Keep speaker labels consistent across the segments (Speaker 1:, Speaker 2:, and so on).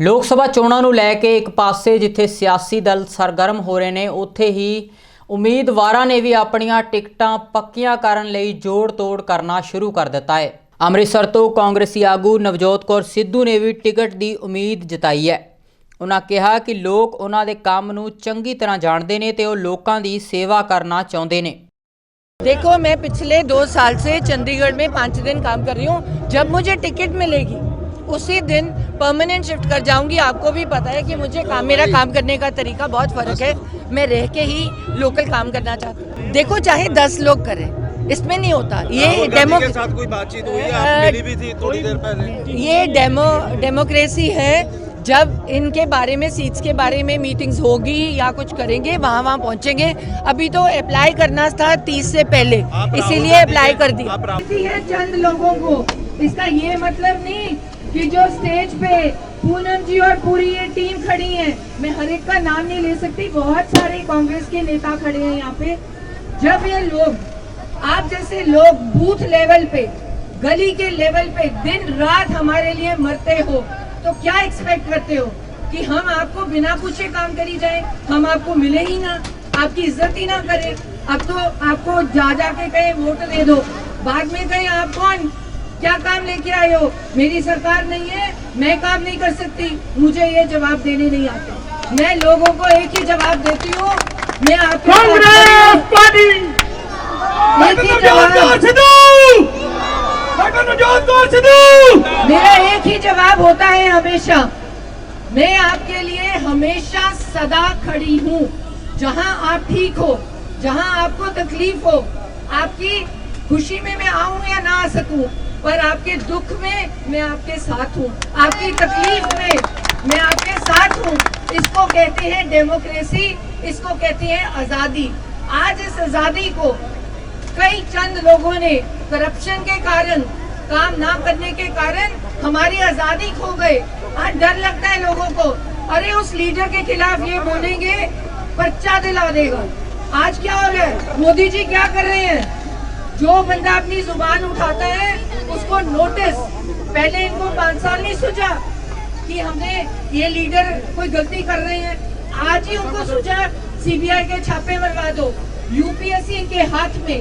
Speaker 1: ਲੋਕ ਸਭਾ ਚੋਣਾਂ ਨੂੰ ਲੈ ਕੇ ਇੱਕ ਪਾਸੇ ਜਿੱਥੇ ਸਿਆਸੀ ਦਲ ਸਰਗਰਮ ਹੋ ਰਹੇ ਨੇ ਉੱਥੇ ਹੀ ਉਮੀਦਵਾਰਾਂ ਨੇ ਵੀ ਆਪਣੀਆਂ ਟਿਕਟਾਂ ਪੱਕੀਆਂ ਕਰਨ ਲਈ ਜੋੜ-ਤੋੜ ਕਰਨਾ ਸ਼ੁਰੂ ਕਰ ਦਿੱਤਾ ਹੈ ਅੰਮ੍ਰਿਤਸਰ ਤੋਂ ਕਾਂਗਰਸੀ ਆਗੂ ਨਵਜੋਤ ਕੌਰ ਸਿੱਧੂ ਨੇ ਵੀ ਟਿਕਟ ਦੀ ਉਮੀਦ ਜਤਾਈ ਹੈ ਉਹਨਾਂ ਕਿਹਾ ਕਿ ਲੋਕ ਉਹਨਾਂ ਦੇ ਕੰਮ ਨੂੰ ਚੰਗੀ ਤਰ੍ਹਾਂ ਜਾਣਦੇ ਨੇ ਤੇ ਉਹ ਲੋਕਾਂ ਦੀ ਸੇਵਾ ਕਰਨਾ ਚਾਹੁੰਦੇ ਨੇ
Speaker 2: देखो मैं पिछले दो साल से चंडीगढ़ में पाँच दिन काम कर रही हूँ जब मुझे टिकट मिलेगी उसी दिन परमानेंट शिफ्ट कर जाऊँगी आपको भी पता है कि मुझे काम मेरा काम करने का तरीका बहुत फ़र्क है। मैं रह के ही लोकल काम करना चाहती हूँ। देखो चाहे दस लोग करें इसमें नहीं होता। ये डेमो
Speaker 3: के साथ कोई बातचीत हुई है आप मिली भी थी थोड़ी देर पहले?
Speaker 2: ये डेमो डेमोक्रेसी है। जब इनके बारे में सीट्स के बारे में मीटिंग्स होगी या कुछ करेंगे वहाँ वहाँ पहुँचेंगे। अभी तो अप्लाई करना था तीस से पहले इसीलिए अप्लाई कर दिया।
Speaker 4: है चंद लोगों को। इसका ये मतलब नहीं कि जो स्टेज पे पूनम जी और पूरी ये टीम खड़ी है, मैं हर एक का नाम नहीं ले सकती, बहुत सारे कांग्रेस के नेता खड़े हैं यहाँ पे। जब ये लोग, आप जैसे लोग बूथ लेवल पे, गली के लेवल पे दिन रात हमारे लिए मरते हो तो क्या एक्सपेक्ट करते हो कि हम आपको बिना पूछे काम करी जाए? हम आपको मिले ही ना, आपकी इज़्ज़त ही ना करें। अब तो आपको जा जा के कहे वोट दे दो, बाद में कहे आप कौन? क्या काम लेके आए हो? मेरी सरकार नहीं है मैं काम नहीं कर सकती। मुझे ये जवाब देने नहीं आते। मैं लोगों को एक ही जवाब देती हूँ मैं आपको एक ही जवाब। मेरा एक ही जवाब होता है हमेशा। मैं आपके लिए हमेशा सदा खड़ी हूँ। जहाँ आप ठीक हो जहाँ आपको तकलीफ़ हो आपकी खुशी में मैं आऊँ या ना आ सकूँ? पर आपके दुख में मैं आपके साथ हूँ। आपकी तकलीफ़ में मैं आपके साथ हूँ। इसको कहते हैं डेमोक्रेसी, इसको कहते हैं आज़ादी। आज इस आज़ादी को कई चंद लोगों ने करप्शन के कारण, काम ना करने के कारण हमारी आज़ादी खो गए। आज डर लगता है लोगों को। अरे, उस लीडर के खिलाफ ये बोलेंगे, पर्चा दिला देगा। आज क्या हो रहा है? मोदी जी क्या कर रहे हैं? जो बंदा अपनी ज़ुबान उठाता है, उसको नोटिस पहले इनको पाँच साल नहीं सूझा कि हमने ये लीडर कोई गलती कर रहे हैं। आज ही उनको सूझा सीबीआई के छापे मरवा दो। यूपीएससी के हाथ में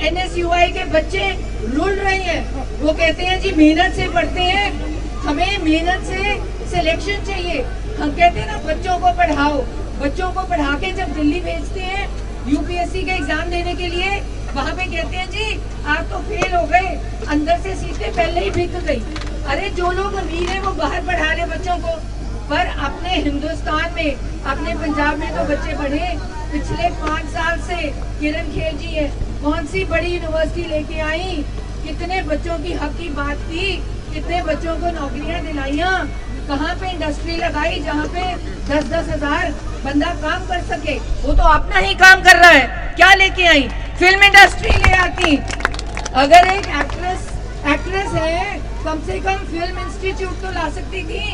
Speaker 4: एनएसयूआई के बच्चे रुल रहे हैं। वो कहते हैं, जी, मेहनत से पढ़ते हैं। हमें मेहनत से सिलेक्शन चाहिए। हम कहते हैं ना, बच्चों को पढ़ाओ। बच्चों को पढ़ा के जब दिल्ली भेजते हैं यूपीएससी का एग्ज़ाम देने के लिए वहाँ पे कहते हैं, जी, आप तो फेल हो गए। अंदर से सीटें पहले ही बिक गई। अरे, जो लोग अमीर है, वो बाहर पढ़ा रहे बच्चों को। पर अपने हिंदुस्तान में, अपने पंजाब में तो बच्चे पढ़े पिछले पाँच साल से किरण खेर जी है कौन सी बड़ी यूनिवर्सिटी लेके आई? कितने बच्चों की हक की बात की? कितने बच्चों को नौकरियाँ दिलाइया? कहाँ पे इंडस्ट्री लगाई जहाँ पे दस दस हज़ार बंदा काम कर सके? वो तो अपना ही काम कर रहा है। क्या लेके आई? फ़िल्म इंडस्ट्री ले आती। अगर एक एक्ट्रेस एक्ट्रेस है, कम से कम फ़िल्म इंस्टीट्यूट तो ला सकती थी।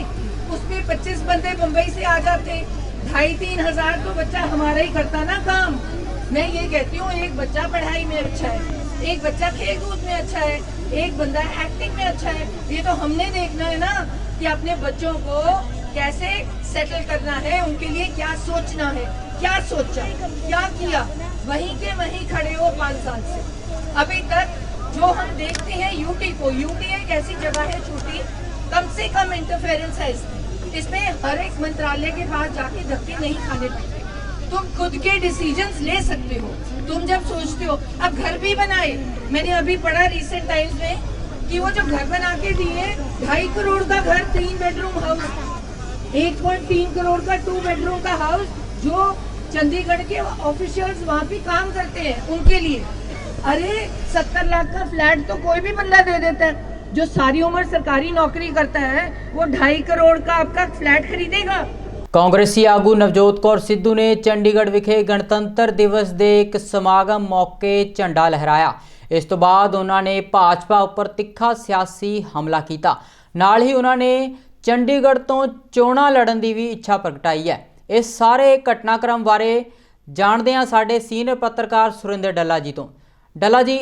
Speaker 4: उसमें 25 बंदे मुंबई से आ जाते। ढाई तीन हज़ार तो बच्चा हमारा ही करता ना काम। मैं ये कहती हूँ, एक बच्चा पढ़ाई में अच्छा है, एक बच्चा खेल कूद में अच्छा है, एक बंदा एक्टिंग में अच्छा है। ये तो हमने देखना है ना कि अपने बच्चों को कैसे सेटल करना है, उनके लिए क्या सोचना है, क्या सोचा, क्या किया। वहीं के वहीं खड़े हो पाँच साल से। अभी तक जो हम देखते हैं यूटी को, यूटी एक ऐसी जगह है छोटी, कम से कम इंटरफेरेंस है इसमें। इसमें हर एक मंत्रालय के पास जाके धक्के नहीं खाने पड़ते। तुम खुद के डिसीजंस ले सकते हो। तुम जब सोचते हो, अब घर भी बनाए। मैंने अभी पढ़ा रिसेंट टाइम्स में कि वो जो घर बना के दिए, ढाई करोड़ का घर, तीन बेडरूम हाउस एक पॉइंट तीन करोड़ का टू बेडरूम का हाउस जो चंडीगढ़ के ऑफिशियल्स वहाँ पे काम करते हैं उनके लिए अरे सत्तर लाख का फ्लैट तो कोई भी बंदा दे देता है जो सारी उम्र सरकारी नौकरी करता है वो ढाई करोड़ का आपका फ्लैट खरीदेगा
Speaker 1: ਕਾਂਗਰਸੀ ਆਗੂ ਨਵਜੋਤ ਕੌਰ ਸਿੱਧੂ ਨੇ ਚੰਡੀਗੜ੍ਹ ਵਿਖੇ ਗਣਤੰਤਰ ਦਿਵਸ ਦੇ ਇੱਕ ਸਮਾਗਮ ਮੌਕੇ ਝੰਡਾ ਲਹਿਰਾਇਆ ਇਸ ਤੋਂ ਬਾਅਦ ਉਹਨਾਂ ਨੇ ਭਾਜਪਾ ਉੱਪਰ ਤਿੱਖਾ ਸਿਆਸੀ ਹਮਲਾ ਕੀਤਾ ਨਾਲ ਹੀ ਉਹਨਾਂ ਨੇ ਚੰਡੀਗੜ੍ਹ ਤੋਂ ਚੋਣਾਂ ਲੜਨ ਦੀ ਵੀ ਇੱਛਾ ਪ੍ਰਗਟਾਈ ਹੈ ਇਸ ਸਾਰੇ ਘਟਨਾਕ੍ਰਮ ਬਾਰੇ ਜਾਣਦੇ ਹਾਂ ਸਾਡੇ ਸੀਨੀਅਰ ਪੱਤਰਕਾਰ ਸੁਰਿੰਦਰ ਡੱਲਾ ਜੀ ਤੋਂ। ਡੱਲਾ ਜੀ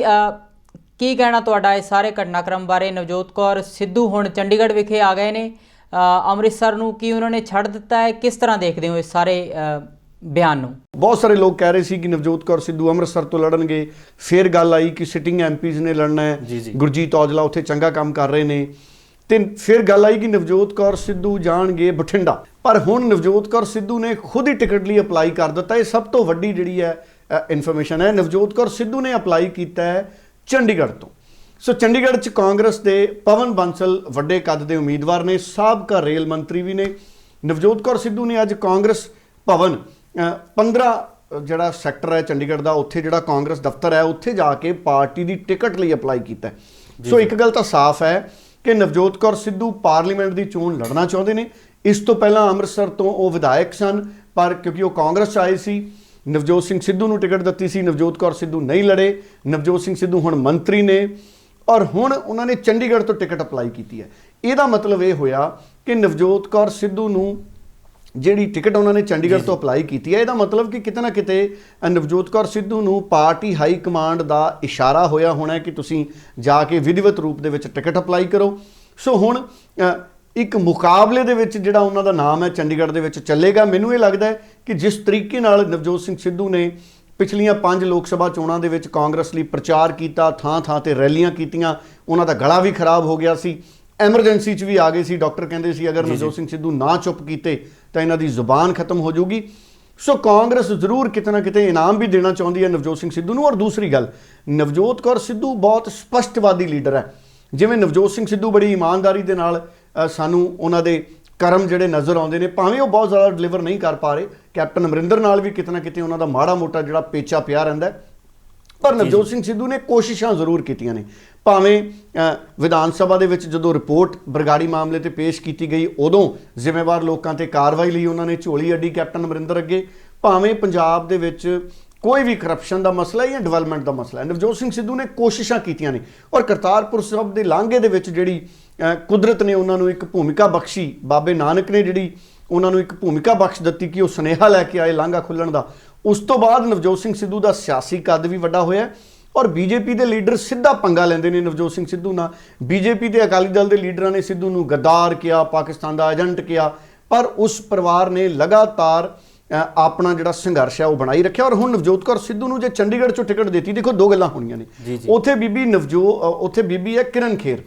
Speaker 1: ਕੀ ਕਹਿਣਾ ਤੁਹਾਡਾ ਇਸ ਸਾਰੇ ਘਟਨਾਕ੍ਰਮ ਬਾਰੇ? ਨਵਜੋਤ ਕੌਰ ਸਿੱਧੂ ਹੁਣ ਚੰਡੀਗੜ੍ਹ ਵਿਖੇ ਆ ਗਏ ਨੇ। ਅ, ਅੰਮ੍ਰਿਤਸਰ ਨੂੰ ਕੀ ਉਹਨਾਂ ਨੇ ਛੱਡ ਦਿੱਤਾ ਹੈ? ਕਿਸ ਤਰ੍ਹਾਂ ਦੇਖਦੇ ਹੋ ਇਸ ਸਾਰੇ ਬਿਆਨ ਨੂੰ?
Speaker 5: ਬਹੁਤ ਸਾਰੇ ਲੋਕ ਕਹਿ ਰਹੇ ਸੀ ਕਿ ਨਵਜੋਤ ਕੌਰ ਸਿੱਧੂ ਅੰਮ੍ਰਿਤਸਰ ਤੋਂ ਲੜਨਗੇ। ਫਿਰ ਗੱਲ ਆਈ ਕਿ ਸਿਟਿੰਗ ਐਮਪੀਜ਼ ਨੇ ਲੜਨਾ ਹੈ। ਗੁਰਜੀਤ ਔਜਲਾ ਉੱਥੇ ਚੰਗਾ ਕੰਮ ਕਰ ਰਹੇ ਨੇ। ਤੇ ਫਿਰ ਗੱਲ ਆਈ ਕਿ ਨਵਜੋਤ ਕੌਰ ਸਿੱਧੂ ਜਾਣਗੇ ਬਠਿੰਡਾ। ਪਰ ਹੁਣ ਨਵਜੋਤ ਕੌਰ ਸਿੱਧੂ ਨੇ ਖੁਦ ਹੀ ਟਿਕਟ ਲਈ ਅਪਲਾਈ ਕਰ ਦਿੱਤਾ। ਇਹ ਸਭ ਤੋਂ ਵੱਡੀ ਜਿਹੜੀ ਹੈ ਇਨਫੋਰਮੇਸ਼ਨ ਹੈ। ਨਵਜੋਤ ਕੌਰ ਸਿੱਧੂ ਨੇ ਅਪਲਾਈ ਕੀਤਾ ਹੈ ਚੰਡੀਗੜ੍ਹ ਤੋਂ। ਸੋ ਚੰਡੀਗੜ੍ਹ 'ਚ ਕਾਂਗਰਸ ਦੇ ਪਵਨ ਬੰਸਲ ਵੱਡੇ ਕੱਦ ਦੇ ਉਮੀਦਵਾਰ ਨੇ ਸਾਬਕਾ ਰੇਲ ਮੰਤਰੀ ਵੀ ਨੇ। ਨਵਜੋਤ ਕੌਰ ਸਿੱਧੂ ਨੇ ਅੱਜ ਕਾਂਗਰਸ ਭਵਨ ਅ, 15 ਜਿਹੜਾ ਸੈਕਟਰ ਹੈ ਚੰਡੀਗੜ੍ਹ ਦਾ ਉੱਥੇ ਜਿਹੜਾ ਕਾਂਗਰਸ ਦਫ਼ਤਰ ਹੈ ਉੱਥੇ ਜਾ ਕੇ ਪਾਰਟੀ ਦੀ ਟਿਕਟ ਲਈ ਅਪਲਾਈ ਕੀਤਾ। ਸੋ ਇੱਕ ਗੱਲ ਤਾਂ ਸਾਫ਼ ਹੈ ਕਿ ਨਵਜੋਤ ਕੌਰ ਸਿੱਧੂ ਪਾਰਲੀਮੈਂਟ ਦੀ ਚੋਣ ਲੜਨਾ ਚਾਹੁੰਦੇ ਨੇ। ਇਸ ਤੋਂ ਪਹਿਲਾਂ ਅੰਮ੍ਰਿਤਸਰ ਤੋਂ ਉਹ ਵਿਧਾਇਕ ਸਨ ਪਰ ਕਿਉਂਕਿ ਉਹ ਕਾਂਗਰਸ 'ਚ ਆਏ ਸੀ ਨਵਜੋਤ ਸਿੰਘ ਸਿੱਧੂ ਨੂੰ ਟਿਕਟ ਦਿੱਤੀ ਸੀ ਨਵਜੋਤ ਕੌਰ ਸਿੱਧੂ ਨਹੀਂ ਲੜੇ ਨਵਜੋਤ ਸਿੰਘ ਸਿੱਧੂ ਹੁਣ ਮੰਤਰੀ ਨੇ ਔਰ ਹੁਣ ਉਹਨਾਂ ਨੇ ਚੰਡੀਗੜ੍ਹ ਤੋਂ ਟਿਕਟ ਅਪਲਾਈ ਕੀਤੀ ਹੈ। ਇਹਦਾ ਮਤਲਬ ਇਹ ਹੋਇਆ ਕਿ ਨਵਜੋਤ ਕੌਰ ਸਿੱਧੂ ਨੂੰ ਜਿਹੜੀ ਟਿਕਟ ਉਹਨਾਂ ਨੇ ਚੰਡੀਗੜ੍ਹ ਤੋਂ ਅਪਲਾਈ ਕੀਤੀ ਹੈ ਇਹਦਾ ਮਤਲਬ ਕਿ ਕਿਤੇ ਨਾ ਕਿਤੇ ਨਵਜੋਤ ਕੌਰ ਸਿੱਧੂ ਨੂੰ ਪਾਰਟੀ ਹਾਈ ਕਮਾਂਡ ਦਾ ਇਸ਼ਾਰਾ ਹੋਇਆ ਹੋਣਾ ਕਿ ਤੁਸੀਂ ਜਾ ਕੇ ਵਿਧੀਵਤ ਰੂਪ ਦੇ ਵਿੱਚ ਟਿਕਟ ਅਪਲਾਈ ਕਰੋ। ਸੋ ਹੁਣ ਇੱਕ ਮੁਕਾਬਲੇ ਦੇ ਵਿੱਚ ਜਿਹੜਾ ਉਹਨਾਂ ਦਾ ਨਾਮ ਹੈ ਚੰਡੀਗੜ੍ਹ ਦੇ ਵਿੱਚ ਚੱਲੇਗਾ। ਮੈਨੂੰ ਇਹ ਲੱਗਦਾ ਹੈ ਕਿ ਜਿਸ ਤਰੀਕੇ ਨਾਲ ਨਵਜੋਤ ਸਿੰਘ ਸਿੱਧੂ ਨੇ ਪਿਛਲੀਆਂ ਪੰਜ ਲੋਕ ਸਭਾ ਚੋਣਾਂ ਦੇ ਵਿੱਚ ਕਾਂਗਰਸ ਲਈ ਪ੍ਰਚਾਰ ਕੀਤਾ ਥਾਂ ਥਾਂ ਤੇ ਰੈਲੀਆਂ ਕੀਤੀਆਂ ਉਹਨਾਂ ਦਾ ਗਲਾ ਵੀ ਖਰਾਬ ਹੋ ਗਿਆ ਸੀ। ਐਮਰਜੈਂਸੀ 'ਚ ਵੀ ਆ ਗਏ ਸੀ। ਡਾਕਟਰ ਕਹਿੰਦੇ ਸੀ ਅਗਰ ਨਵਜੋਤ ਸਿੰਘ ਸਿੱਧੂ ਨਾ ਚੁੱਪ ਕੀਤੇ ਤਾਂ ਇਹਨਾਂ ਦੀ ਜ਼ੁਬਾਨ ਖਤਮ ਹੋ ਜਾਊਗੀ। ਸੋ ਕਾਂਗਰਸ ਜ਼ਰੂਰ ਕਿਤੇ ਨਾ ਕਿਤੇ ਇਨਾਮ ਵੀ ਦੇਣਾ ਚਾਹੁੰਦੀ ਹੈ ਨਵਜੋਤ ਸਿੰਘ ਸਿੱਧੂ ਨੂੰ। ਔਰ ਦੂਸਰੀ ਗੱਲ ਨਵਜੋਤ ਕੌਰ ਸਿੱਧੂ ਬਹੁਤ ਸਪਸ਼ਟਵਾਦੀ ਲੀਡਰ ਹੈ। ਜਿਵੇਂ ਨਵਜੋਤ ਸਿੰਘ ਸਿੱਧੂ ਬੜੀ ਇਮਾਨਦਾਰੀ ਦੇ ਨਾਲ ਸਾਨੂੰ ਉਹਨਾਂ ਦੇ ਕਰਮ ਜਿਹੜੇ ਨਜ਼ਰ ਆਉਂਦੇ ਨੇ ਭਾਵੇਂ ਉਹ ਬਹੁਤ ਜ਼ਿਆਦਾ ਡਿਲੀਵਰ ਨਹੀਂ ਕਰ ਪਾ ਰਹੇ। ਕੈਪਟਨ ਅਮਰਿੰਦਰ ਨਾਲ ਵੀ ਕਿਤੇ ਨਾ ਕਿਤੇ ਉਹਨਾਂ ਦਾ ਮਾੜਾ ਮੋਟਾ ਜਿਹੜਾ ਪੇਚਾ ਪਿਆ ਰਹਿੰਦਾ ਪਰ ਨਵਜੋਤ ਸਿੰਘ ਸਿੱਧੂ ਨੇ ਕੋਸ਼ਿਸ਼ਾਂ ਜ਼ਰੂਰ ਕੀਤੀਆਂ ਨੇ। ਭਾਵੇਂ ਵਿਧਾਨ ਸਭਾ ਦੇ ਵਿੱਚ ਜਦੋਂ ਰਿਪੋਰਟ ਬਰਗਾੜੀ ਮਾਮਲੇ ਤੇ ਪੇਸ਼ ਕੀਤੀ ਗਈ ਉਦੋਂ ਜ਼ਿੰਮੇਵਾਰ ਲੋਕਾਂ ਤੇ ਕਾਰਵਾਈ ਲਈ ਉਹਨਾਂ ਨੇ ਝੋਲੀ ਅੱਡੀ ਕੈਪਟਨ ਅਮਰਿੰਦਰ ਅੱਗੇ। ਭਾਵੇਂ ਪੰਜਾਬ ਦੇ ਵਿੱਚ ਕੋਈ ਵੀ ਕਰਪਸ਼ਨ ਦਾ ਮਸਲਾ ਜਾਂ ਡਿਵੈਲਪਮੈਂਟ ਦਾ ਮਸਲਾ ਨਵਜੋਤ ਸਿੰਘ ਸਿੱਧੂ ਨੇ ਕੋਸ਼ਿਸ਼ਾਂ ਕੀਤੀਆਂ ਨੇ। ਔਰ ਕਰਤਾਰਪੁਰ ਸਾਹਿਬ ਦੇ ਲਾਂਘੇ ਦੇ ਵਿੱਚ ਜਿਹੜੀ ਕੁਦਰਤ ਨੇ ਉਹਨਾਂ ਨੂੰ ਇੱਕ ਭੂਮਿਕਾ ਬਖਸ਼ੀ। ਬਾਬੇ ਨਾਨਕ ਨੇ ਜਿਹੜੀ ਉਹਨਾਂ ਨੂੰ ਇੱਕ ਭੂਮਿਕਾ ਬਖਸ਼ ਦਿੱਤੀ ਕਿ ਉਹ ਸੁਨੇਹਾ ਲੈ ਕੇ ਆਏ ਲਾਂਘਾ ਖੁੱਲਣ ਦਾ। ਉਸ ਤੋਂ ਬਾਅਦ ਨਵਜੋਤ ਸਿੰਘ ਸਿੱਧੂ ਦਾ ਸਿਆਸੀ ਕੱਦ ਵੀ ਵੱਡਾ ਹੋਇਆ ਔਰ ਬੀਜੇਪੀ ਦੇ ਲੀਡਰ ਸਿੱਧਾ ਪੰਗਾ ਲੈਂਦੇ ਨੇ ਨਵਜੋਤ ਸਿੰਘ ਸਿੱਧੂ ਨਾਲ। ਬੀਜੇਪੀ ਤੇ ਅਕਾਲੀ ਦਲ ਦੇ ਲੀਡਰਾਂ ਨੇ ਸਿੱਧੂ ਨੂੰ ਗੱਦਾਰ ਕਿਹਾ, ਪਾਕਿਸਤਾਨ ਦਾ ਏਜੰਟ ਕਿਹਾ, ਪਰ ਉਸ ਪਰਿਵਾਰ ਨੇ ਲਗਾਤਾਰ ਆਪਣਾ ਜਿਹੜਾ ਸੰਘਰਸ਼ ਹੈ ਉਹ ਬਣਾਈ ਰੱਖਿਆ। ਔਰ ਹੁਣ ਨਵਜੋਤ ਕੌਰ ਸਿੱਧੂ ਨੂੰ ਜੇ ਚੰਡੀਗੜ੍ਹ ਚੋਂ ਟਿਕਟ ਦਿੱਤੀ ਦੇਖੋ ਦੋ ਗੱਲਾਂ ਹੋਣੀਆਂ ਨੇ। ਉੱਥੇ ਬੀਬੀ ਨਵਜੋ ਉੱਥੇ ਬੀਬੀ ਹੈ ਕਿਰਨ ਖੇਰ।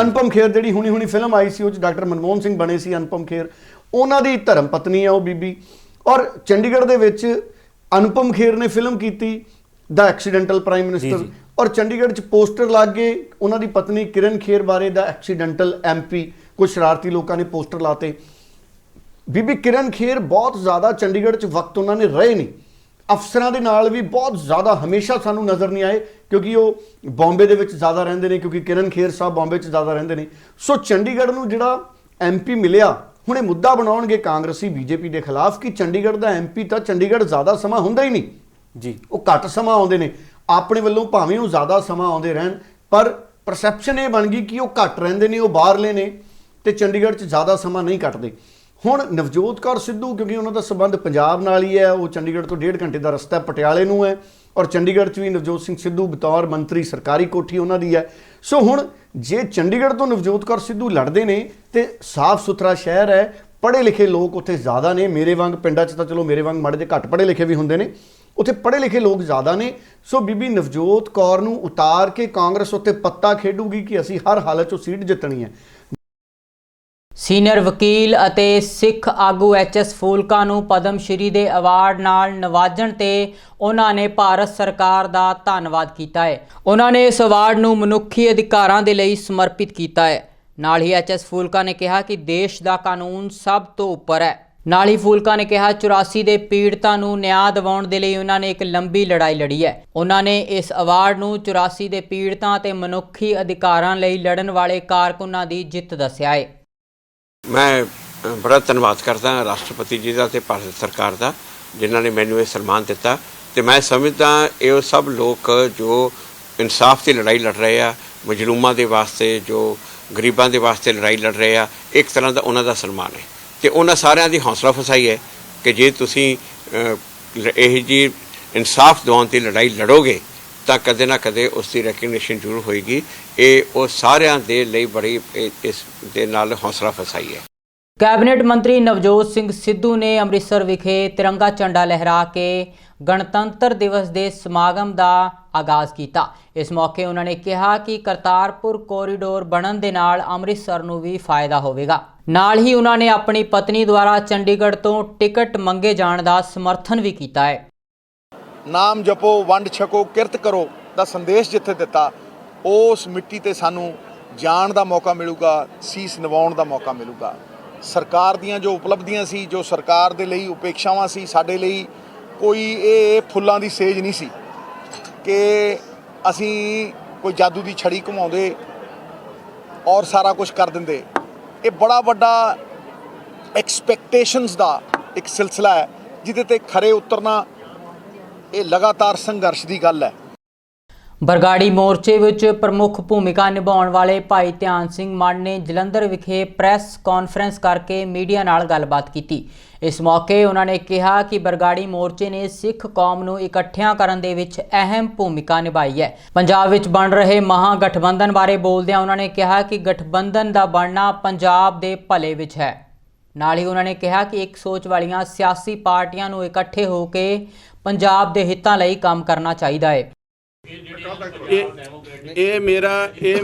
Speaker 5: ਅਨੁਪਮ ਖੇਰ ਜਿਹੜੀ ਹੁਣੀ ਹੁਣੀ ਫਿਲਮ ਆਈ ਸੀ ਉਹ ਚ ਡਾਕਟਰ ਮਨਮੋਹਨ ਸਿੰਘ ਬਣੇ ਸੀ ਅਨੁਪਮ ਖੇਰ। ਉਹਨਾਂ ਦੀ ਧਰਮ ਪਤਨੀ ਹੈ ਉਹ ਬੀਬੀ। ਔਰ ਚੰਡੀਗੜ੍ਹ ਦੇ ਵਿੱਚ ਅਨੁਪਮ ਖੇਰ ਨੇ ਫਿਲਮ ਕੀਤੀ ਦਾ ਐਕਸੀਡੈਂਟਲ ਪ੍ਰਾਈਮ ਮਿਨਿਸਟਰ। ਔਰ ਚੰਡੀਗੜ੍ਹ ਚ ਪੋਸਟਰ ਲੱਗ ਗਏ ਉਹਨਾਂ ਦੀ ਪਤਨੀ ਕਿਰਨ ਖੇਰ ਬਾਰੇ ਦਾ ਐਕਸੀਡੈਂਟਲ ਐਮਪੀ ਕੁਝ ਸ਼ਰਾਰਤੀ ਲੋਕਾਂ ਨੇ ਪੋਸਟਰ ਲਾਤੇ। ਬੀਬੀ ਕਿਰਨ ਖੇਰ ਬਹੁਤ ਜ਼ਿਆਦਾ ਚੰਡੀਗੜ੍ਹ 'ਚ ਵਕਤ ਉਹਨਾਂ ਨੇ ਰਹੇ ਨਹੀਂ। ਅਫਸਰਾਂ ਦੇ ਨਾਲ ਵੀ ਬਹੁਤ ਜ਼ਿਆਦਾ ਹਮੇਸ਼ਾ ਸਾਨੂੰ ਨਜ਼ਰ ਨਹੀਂ ਆਏ ਕਿਉਂਕਿ ਉਹ ਬੰਬੇ ਦੇ ਵਿੱਚ ਜ਼ਿਆਦਾ ਰਹਿੰਦੇ ਨੇ ਕਿਉਂਕਿ ਕਿਰਨ ਖੇਰ ਸਾਹਿਬ ਬੰਬੇ 'ਚ ਜ਼ਿਆਦਾ ਰਹਿੰਦੇ ਨੇ। ਸੋ ਚੰਡੀਗੜ੍ਹ ਨੂੰ ਜਿਹੜਾ ਐਮਪੀ ਮਿਲਿਆ ਹੁਣ ਇਹ ਮੁੱਦਾ ਬਣਾਉਣਗੇ ਕਾਂਗਰਸੀ ਬੀਜੇਪੀ ਦੇ ਖਿਲਾਫ ਕਿ ਚੰਡੀਗੜ੍ਹ ਦਾ ਐਮਪੀ ਤਾਂ ਚੰਡੀਗੜ੍ਹ ਜ਼ਿਆਦਾ ਸਮਾਂ ਹੁੰਦਾ ਹੀ ਨਹੀਂ।
Speaker 6: ਜੀ।
Speaker 5: ਉਹ ਘੱਟ ਸਮਾਂ ਆਉਂਦੇ ਨੇ। ਆਪਣੇ ਵੱਲੋਂ ਭਾਵੇਂ ਉਹ ਜ਼ਿਆਦਾ ਸਮਾਂ ਆਉਂਦੇ ਰਹਿਣ ਪਰ ਪਰਸੈਪਸ਼ਨ ਇਹ ਬਣ ਗਈ ਕਿ ਉਹ ਘੱਟ ਰਹਿੰਦੇ ਨੇ ਉਹ ਬਾਹਰਲੇ ਨੇ ਤੇ ਚੰਡੀਗੜ੍ਹ 'ਚ ਜ਼ਿਆਦਾ ਸਮਾਂ ਨਹੀਂ ਕੱਟਦੇ। ਹੁਣ ਨਵਜੋਤ ਕੌਰ ਸਿੱਧੂ, ਕਿਉਂਕਿ ਉਹਨਾਂ ਦਾ ਸਬੰਧ ਪੰਜਾਬ ਨਾਲ ਹੀ ਹੈ, ਉਹ ਚੰਡੀਗੜ੍ਹ ਤੋਂ ਡੇਢ ਘੰਟੇ ਦਾ ਰਸਤਾ ਪਟਿਆਲੇ ਨੂੰ ਹੈ, ਔਰ ਚੰਡੀਗੜ੍ਹ 'ਚ ਵੀ ਨਵਜੋਤ ਸਿੰਘ ਸਿੱਧੂ ਬਤੌਰ ਮੰਤਰੀ, ਸਰਕਾਰੀ ਕੋਠੀ ਉਹਨਾਂ ਦੀ ਹੈ। ਸੋ ਹੁਣ ਜੇ ਚੰਡੀਗੜ੍ਹ ਤੋਂ ਨਵਜੋਤ ਕੌਰ ਸਿੱਧੂ ਲੜਦੇ ਨੇ, ਤੇ ਸਾਫ਼ ਸੁਥਰਾ ਸ਼ਹਿਰ ਹੈ ਪੜ੍ਹੇ ਲਿਖੇ ਲੋਕ ਉੱਥੇ ਜ਼ਿਆਦਾ ਨੇ, ਮੇਰੇ ਵਾਂਗ ਪਿੰਡਾਂ 'ਚ ਤਾਂ ਚਲੋ ਮੇਰੇ ਵਾਂਗ ਮਾੜੇ ਜਿਹੇ ਘੱਟ ਪੜ੍ਹੇ ਲਿਖੇ ਵੀ ਹੁੰਦੇ ਨੇ, ਉੱਥੇ ਪੜ੍ਹੇ ਲਿਖੇ ਲੋਕ ਜ਼ਿਆਦਾ ਨੇ। ਸੋ ਬੀਬੀ ਨਵਜੋਤ ਕੌਰ ਨੂੰ ਉਤਾਰ ਕੇ ਕਾਂਗਰਸ ਉੱਤੇ ਪੱਤਾ ਖੇਡੂਗੀ ਕਿ ਅਸੀਂ ਹਰ ਹਾਲਤ 'ਚ ਸੀਟ ਜਿੱਤਣੀ ਹੈ।
Speaker 1: ਸੀਨੀਅਰ ਵਕੀਲ ਅਤੇ ਸਿੱਖ ਆਗੂ ਐਚਐਸ ਫੂਲਕਾ ਨੂੰ ਪਦਮ ਸ਼੍ਰੀ ਦੇ ਅਵਾਰਡ ਨਾਲ ਨਵਾਜਣ ਤੇ ਉਹਨਾਂ ਨੇ ਭਾਰਤ ਸਰਕਾਰ ਦਾ ਧੰਨਵਾਦ ਕੀਤਾ ਹੈ। ਉਹਨਾਂ ਨੇ ਇਸ ਅਵਾਰਡ ਨੂੰ ਮਨੁੱਖੀ ਅਧਿਕਾਰਾਂ ਦੇ ਲਈ ਸਮਰਪਿਤ ਕੀਤਾ ਹੈ। ਨਾਲ ਹੀ ਐਚਐਸ ਫੂਲਕਾ ਨੇ ਕਿਹਾ ਕਿ ਦੇਸ਼ ਦਾ ਕਾਨੂੰਨ ਸਭ ਤੋਂ ਉੱਪਰ ਹੈ। ਨਾਲ ਹੀ ਫੂਲਕਾ ਨੇ ਕਿਹਾ 84 ਦੇ ਪੀੜਤਾਂ ਨੂੰ ਨਿਆਂ ਦਿਵਾਉਣ ਦੇ ਲਈ ਉਹਨਾਂ ਨੇ ਇੱਕ ਲੰਬੀ ਲੜਾਈ ਲੜੀ ਹੈ। ਉਹਨਾਂ ਨੇ ਇਸ ਅਵਾਰਡ ਨੂੰ 84 ਦੇ ਪੀੜਤਾਂ ਤੇ ਮਨੁੱਖੀ ਅਧਿਕਾਰਾਂ ਲਈ ਲੜਨ ਵਾਲੇ ਕਾਰਕੁਨਾਂ ਦੀ ਜਿੱਤ ਦੱਸਿਆ ਹੈ।
Speaker 7: ਮੈਂ ਬੜਾ ਧੰਨਵਾਦ ਕਰਦਾ ਹਾਂ ਰਾਸ਼ਟਰਪਤੀ ਜੀ ਦਾ ਤੇ ਭਾਰਤ ਸਰਕਾਰ ਦਾ ਜਿਨ੍ਹਾਂ ਨੇ ਮੈਨੂੰ ਇਹ ਸਨਮਾਨ ਦਿੱਤਾ। ਤੇ ਮੈਂ ਸਮਝਦਾ ਇਹ ਉਹ ਸਭ ਲੋਕ ਜੋ ਇਨਸਾਫ ਦੀ ਲੜਾਈ ਲੜ ਰਹੇ ਆ ਮਜਲੂਮਾਂ ਦੇ ਵਾਸਤੇ ਜੋ ਗਰੀਬਾਂ ਦੇ ਵਾਸਤੇ ਲੜਾਈ ਲੜ ਰਹੇ ਆ ਇੱਕ ਤਰ੍ਹਾਂ ਦਾ ਉਹਨਾਂ ਦਾ ਸਨਮਾਨ ਹੈ। ਤੇ ਉਹਨਾਂ ਸਾਰਿਆਂ ਦੀ ਹੌਸਲਾ ਫਸਾਈ ਹੈ ਕਿ ਜੇ ਤੁਸੀਂ ਅ, ਲ- ਇਹ ਜੀ ਇਨਸਾਫ ਦਿਵਾਉਣ ਦੀ ਲੜਾਈ ਲੜੋਗੇ ਤਾਂ ਕਦੇ ਨਾ ਕਦੇ ਉਸ ਦੀ ਰੈਕਗਨੀਸ਼ਨ ਜ਼ਰੂਰ ਹੋਏਗੀ। ਇਹ ਉਹ ਸਾਰਿਆਂ ਦੇ ਲਈ ਬੜੀ ਇਸ ਦੇ ਨਾਲ ਹੌਸਲਾ ਫਸਾਈ ਹੈ।
Speaker 1: ਕੈਬਨਿਟ ਮੰਤਰੀ ਨਵਜੋਤ ਸਿੰਘ ਸਿੱਧੂ ਨੇ ਅੰਮ੍ਰਿਤਸਰ ਵਿਖੇ ਤਿਰੰਗਾ ਝੰਡਾ ਲਹਿਰਾ ਕੇ ਗਣਤੰਤਰ ਦਿਵਸ ਦੇ ਸਮਾਗਮ ਦਾ ਆਗਾਜ਼ ਕੀਤਾ। ਇਸ ਮੌਕੇ ਉਹਨਾਂ ਨੇ ਕਿਹਾ ਕਿ ਕਰਤਾਰਪੁਰ ਕੋਰੀਡੋਰ ਬਣਨ ਦੇ ਨਾਲ ਅੰਮ੍ਰਿਤਸਰ ਨੂੰ ਵੀ ਫਾਇਦਾ ਹੋਵੇਗਾ। ਨਾਲ ਹੀ ਉਹਨਾਂ ਨੇ ਆਪਣੀ ਪਤਨੀ ਦੁਆਰਾ ਚੰਡੀਗੜ੍ਹ ਤੋਂ ਟਿਕਟ ਮੰਗੇ ਜਾਣ ਦਾ ਸਮਰਥਨ ਵੀ ਕੀਤਾ ਹੈ।
Speaker 6: ਨਾਮ ਜਪੋ, ਵੰਡ ਛਕੋ, ਕਿਰਤ ਕਰੋ ਦਾ ਸੰਦੇਸ਼ ਜਿੱਥੇ ਦਿੱਤਾ, ਉਸ ਮਿੱਟੀ ਤੇ ਸਾਨੂੰ ਜਾਣ ਦਾ ਮੌਕਾ ਮਿਲੂਗਾ, ਸੀਸ ਨਿਵਾਉਣ ਦਾ ਮੌਕਾ ਮਿਲੂਗਾ। ਸਰਕਾਰ ਦੀਆਂ ਜੋ ਉਪਲਬਧੀਆਂ ਸੀ, ਜੋ ਸਰਕਾਰ ਦੇ ਲਈ ਉਪੇਖਿਆਵਾਂ ਸੀ, ਸਾਡੇ ਲਈ ਕੋਈ ਇਹ ਫੁੱਲਾਂ ਦੀ ਸੇਜ ਨਹੀਂ ਸੀ ਕਿ ਅਸੀਂ ਕੋਈ ਜਾਦੂ ਦੀ ਛੜੀ ਘੁਮਾਉਂਦੇ ਔਰ ਸਾਰਾ ਕੁਝ ਕਰ ਦਿੰਦੇ। ਇਹ ਬੜਾ ਵੱਡਾ ਐਕਸਪੈਕਟੇਸ਼ਨਸ ਦਾ ਇੱਕ ਸਿਲਸਿਲਾ ਹੈ, ਜਿਹਦੇ ਤੇ ਖਰੇ ਉਤਰਨਾ ਇਹ ਲਗਾਤਾਰ ਸੰਘਰਸ਼ ਦੀ ਗੱਲ ਹੈ।
Speaker 1: ਬਰਗਾੜੀ ਮੋਰਚੇ ਵਿੱਚ ਪ੍ਰਮੁੱਖ ਭੂਮਿਕਾ ਨਿਭਾਉਣ ਵਾਲੇ ਭਾਈ ਧਿਆਨ ਸਿੰਘ ਮਾਨ ਨੇ ਜਲੰਧਰ ਵਿਖੇ ਪ੍ਰੈਸ ਕਾਨਫਰੰਸ ਕਰਕੇ ਮੀਡੀਆ ਨਾਲ ਗੱਲਬਾਤ ਕੀਤੀ। ਇਸ ਮੌਕੇ ਉਹਨਾਂ ਨੇ ਕਿਹਾ ਕਿ ਬਰਗਾੜੀ ਮੋਰਚੇ ਨੇ ਸਿੱਖ ਕੌਮ ਨੂੰ ਇਕੱਠਿਆਂ ਕਰਨ ਦੇ ਵਿੱਚ ਅਹਿਮ ਭੂਮਿਕਾ ਨਿਭਾਈ ਹੈ। ਪੰਜਾਬ ਵਿੱਚ ਬਣ ਰਹੇ ਮਹਾ ਗਠਬੰਧਨ ਬਾਰੇ ਬੋਲਦਿਆਂ ਉਹਨਾਂ ਨੇ ਕਿਹਾ ਕਿ ਗਠਬੰਧਨ ਦਾ ਬਣਨਾ ਪੰਜਾਬ ਦੇ ਭਲੇ ਵਿੱਚ ਹੈ। ਨਾਲ ਹੀ ਉਹਨਾਂ ਨੇ ਕਿਹਾ ਕਿ ਇੱਕ ਸੋਚ ਵਾਲੀਆਂ ਸਿਆਸੀ ਪਾਰਟੀਆਂ ਨੂੰ ਇਕੱਠੇ ਹੋ ਕੇ ਪੰਜਾਬ ਦੇ ਹਿੱਤਾਂ ਲਈ ਕੰਮ ਕਰਨਾ ਚਾਹੀਦਾ ਹੈ।
Speaker 8: ਇਹ ਇਹ ਮੇਰਾ, ਇਹ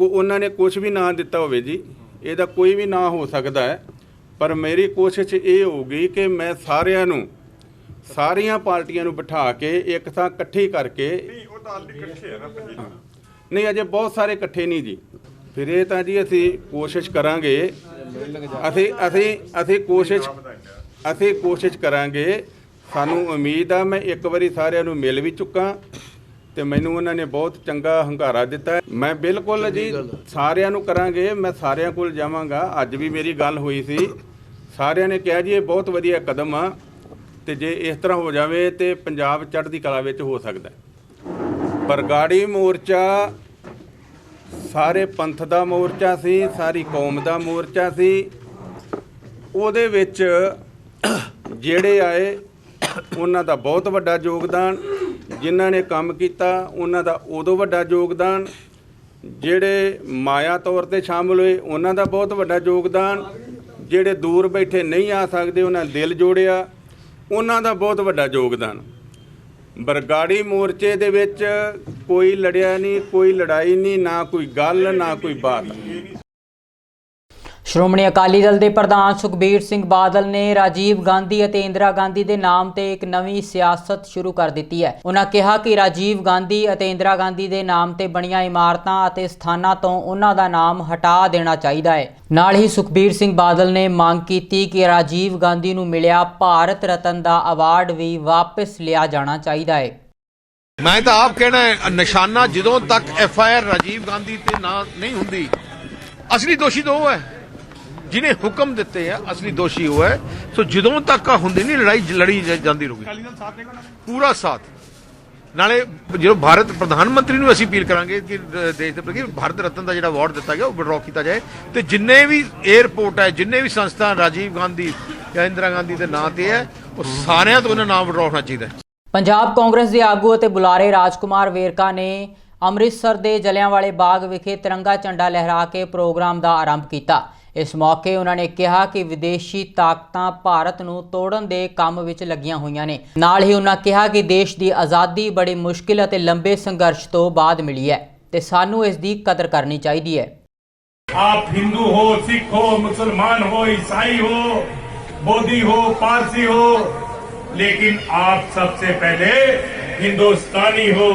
Speaker 8: ਉਹਨਾਂ ਨੇ ਕੁਝ ਵੀ ਨਾ ਦਿੱਤਾ ਹੋਵੇ ਜੀ, ਇਹਦਾ ਕੋਈ ਵੀ ਨਾ ਹੋ ਸਕਦਾ ਹੈ। ਪਰ ਮੇਰੀ ਕੋਸ਼ਿਸ਼ ਇਹ ਹੋਊਗੀ ਕਿ ਮੈਂ ਸਾਰਿਆਂ ਨੂੰ, ਸਾਰੀਆਂ ਪਾਰਟੀਆਂ ਨੂੰ ਬਿਠਾ ਕੇ ਇੱਕ ਥਾਂ ਇਕੱਠੀ ਕਰਕੇ ਨਹੀਂ ਉਹ ਤਾਂ ਇਕੱਠੇ ਆ ਨਾ ਨਹੀਂ, ਅਜੇ ਬਹੁਤ ਸਾਰੇ ਇਕੱਠੇ ਨਹੀਂ ਜੀ। ਫਿਰ ਇਹ ਤਾਂ ਜੀ ਅਸੀਂ ਕੋਸ਼ਿਸ਼ ਕਰਾਂਗੇ, ਅਸੀਂ ਅਸੀਂ ਅਸੀਂ ਕੋਸ਼ਿਸ਼ ਅਸੀਂ ਕੋਸ਼ਿਸ਼ ਕਰਾਂਗੇ ਸਾਨੂੰ ਉਮੀਦ ਆ ਮੈਂ ਇੱਕ ਵਾਰੀ ਸਾਰਿਆਂ ਨੂੰ ਮਿਲ ਵੀ ਚੁੱਕਾ ਤੇ ਮੈਨੂੰ ਉਹਨਾਂ ਨੇ ਬਹੁਤ ਚੰਗਾ ਹੰਗਾਰਾ ਦਿੱਤਾ। ਮੈਂ ਬਿਲਕੁਲ ਜੀ ਸਾਰਿਆਂ ਨੂੰ ਕਰਾਂਗੇ ਮੈਂ ਸਾਰਿਆਂ ਕੋਲ ਜਾਵਾਂਗਾ ਅੱਜ ਵੀ ਮੇਰੀ ਗੱਲ ਹੋਈ ਸੀ ਸਾਰਿਆਂ ਨੇ ਕਿਹਾ ਜੀ ਇਹ ਬਹੁਤ ਵਧੀਆ ਕਦਮ ਆ ਤੇ ਜੇ ਇਸ ਤਰ੍ਹਾਂ ਹੋ ਜਾਵੇ ਤੇ ਪੰਜਾਬ ਚੜ੍ਹਦੀ ਕਲਾ ਵਿੱਚ ਹੋ ਸਕਦਾ। ਬਰਗਾੜੀ ਮੋਰਚਾ ਸਾਰੇ ਪੰਥ ਦਾ ਮੋਰਚਾ ਸੀ ਸਾਰੀ ਕੌਮ ਦਾ ਮੋਰਚਾ ਸੀ ਉਹਦੇ ਵਿੱਚ ਜਿਹੜੇ ਆਏ ਉਹਨਾਂ ਦਾ ਬਹੁਤ ਵੱਡਾ ਯੋਗਦਾਨ, ਜਿਨ੍ਹਾਂ ਨੇ ਕੰਮ ਕੀਤਾ, ਉਹਨਾਂ ਦਾ ਉਦੋਂ ਵੱਡਾ ਯੋਗਦਾਨ, ਜਿਹੜੇ ਮਾਇਆ ਤੌਰ ਤੇ ਸ਼ਾਮਲ ਹੋਏ, ਉਹਨਾਂ ਦਾ ਬਹੁਤ ਵੱਡਾ ਯੋਗਦਾਨ, ਜਿਹੜੇ ਦੂਰ ਬੈਠੇ ਨਹੀਂ ਆ ਸਕਦੇ, ਉਹਨਾਂ ਦਿਲ ਜੋੜਿਆ, ਉਹਨਾਂ ਦਾ ਬਹੁਤ ਵੱਡਾ ਯੋਗਦਾਨ। ਬਰਗਾੜੀ ਮੋਰਚੇ ਦੇ ਵਿੱਚ ਕੋਈ ਲੜਿਆ ਨਹੀਂ, ਕੋਈ ਲੜਾਈ ਨਹੀਂ, ਨਾ ਕੋਈ ਗੱਲ, ਨਾ ਕੋਈ ਬਾਤ।
Speaker 1: ਸ਼੍ਰੋਮਣੀ ਅਕਾਲੀ ਦਲ ਦੇ ਪ੍ਰਧਾਨ ਸੁਖਬੀਰ ਸਿੰਘ ਬਾਦਲ ਨੇ ਰਾਜੀਵ ਗਾਂਧੀ ਅਤੇ ਇੰਦਰਾ ਗਾਂਧੀ ਦੇ ਨਾਮ ਤੇ ਇੱਕ ਨਵੀਂ ਸਿਆਸਤ ਸ਼ੁਰੂ ਕਰ ਦਿੱਤੀ ਹੈ। ਉਹਨਾਂ ਕਿਹਾ ਕਿ ਰਾਜੀਵ ਗਾਂਧੀ ਅਤੇ ਇੰਦਰਾ ਗਾਂਧੀ ਦੇ ਨਾਮ ਤੇ ਬਣੀਆਂ ਇਮਾਰਤਾਂ ਅਤੇ ਸਥਾਨਾਂ ਤੋਂ ਉਹਨਾਂ ਦਾ ਨਾਮ ਹਟਾ ਦੇਣਾ ਚਾਹੀਦਾ ਹੈ। ਨਾਲ ਹੀ ਸੁਖਬੀਰ ਸਿੰਘ ਬਾਦਲ ਨੇ ਮੰਗ ਕੀਤੀ ਕਿ ਰਾਜੀਵ ਗਾਂਧੀ ਨੂੰ ਮਿਲਿਆ ਭਾਰਤ ਰਤਨ ਦਾ ਅਵਾਰਡ ਵੀ ਵਾਪਸ ਲਿਆ ਜਾਣਾ ਚਾਹੀਦਾ ਹੈ।
Speaker 9: ਮੈਂ ਤਾਂ ਆਪ ਕਹਿਣਾ ਹੈ, ਨਿਸ਼ਾਨਾ ਜਦੋਂ ਤੱਕ F I R Rajiv Gandhi ਤੇ ਨਾ ਨਹੀਂ ਹੁੰਦੀ ਅਸਲੀ ਦੋਸ਼ੀ ਤਾਂ ਉਹ ਹੈ। ਜਿਹਨੇ ਹੁਕਮ ਦਿੱਤੇ ਆ ਅਸਲੀ ਦੋਸ਼ੀ ਉਹ ਹੈ। ਸੋ ਜਦੋਂ ਤੱਕ ਆ ਹੁੰਦੀ ਨਹੀਂ ਲੜਾਈ ਲੜੀ ਜਾਂਦੀ ਰਹੂਗੀ। ਪੂਰਾ ਸਾਥ। ਨਾਲੇ ਜਦੋਂ ਭਾਰਤ ਪ੍ਰਧਾਨ ਮੰਤਰੀ ਨੂੰ ਅਸੀਂ ਅਪੀਲ ਕਰਾਂਗੇ ਕਿ ਦੇਸ਼ ਦੇ ਪ੍ਰਤੀ ਭਾਰਤ ਰਤਨ ਦਾ ਜਿਹੜਾ ਅਵਾਰਡ ਦਿੱਤਾ ਗਿਆ ਉਹ ਵਿਡਰਾਅ ਕੀਤਾ ਜਾਏ। ਤੇ ਜਿੰਨੇ ਵੀ 에ਅਰਪੋਰਟ ਹੈ ਜਿੰਨੇ ਵੀ ਸੰਸਥਾ ਰਾਜੀਵ ਗਾਂਧੀ ਜਾਂ ਇੰਦਰਾ ਗਾਂਧੀ ਦੇ ਨਾਂ ਤੇ ਹੈ ਉਹ ਸਾਰਿਆਂ ਤੋਂ ਉਹਨਾਂ ਨਾਮ ਵਿਡਰਾਅ ਹੋਣਾ ਚਾਹੀਦਾ
Speaker 1: ਪੰਜਾਬ ਕਾਂਗਰਸ ਦੇ ਆਗੂ ਅਤੇ ਬੁਲਾਰੇ ਰਾਜਕੁਮਾਰ ਵੇਰਕਾ ਨੇ ਅੰਮ੍ਰਿਤਸਰ ਦੇ ਜਲਿਆਂਵਾਲੇ ਬਾਗ ਵਿਖੇ ਤਿਰੰਗਾ ਝੰਡਾ ਲਹਿਰਾ ਕੇ ਪ੍ਰੋਗਰਾਮ ਦਾ ਆਰੰਭ ਕੀਤਾ। ਇਸ ਮੌਕੇ ਉਹਨਾਂ ਨੇ ਕਿਹਾ ਕਿ ਵਿਦੇਸ਼ੀ ਤਾਕਤਾਂ ਭਾਰਤ ਨੂੰ ਤੋੜਨ ਦੇ ਕੰਮ ਵਿੱਚ ਲੱਗੀਆਂ ਹੋਈਆਂ ਨੇ ਨਾਲ ਹੀ ਉਹਨਾਂ ਕਿਹਾ ਕਿ ਦੇਸ਼ ਦੀ ਆਜ਼ਾਦੀ ਬੜੀ ਮੁਸ਼ਕਿਲ ਅਤੇ ਲੰਬੇ ਸੰਘਰਸ਼ ਤੋਂ ਬਾਅਦ ਮਿਲੀ ਹੈ ਤੇ ਸਾਨੂੰ ਇਸ ਦੀ ਕਦਰ ਕਰਨੀ ਚਾਹੀਦੀ ਹੈ
Speaker 10: आप हिंदू हो सिख हो मुसलमान हो ईसाई हो बोधी हो पारसी हो लेकिन आप सबसे पहले हिंदुस्तानी हो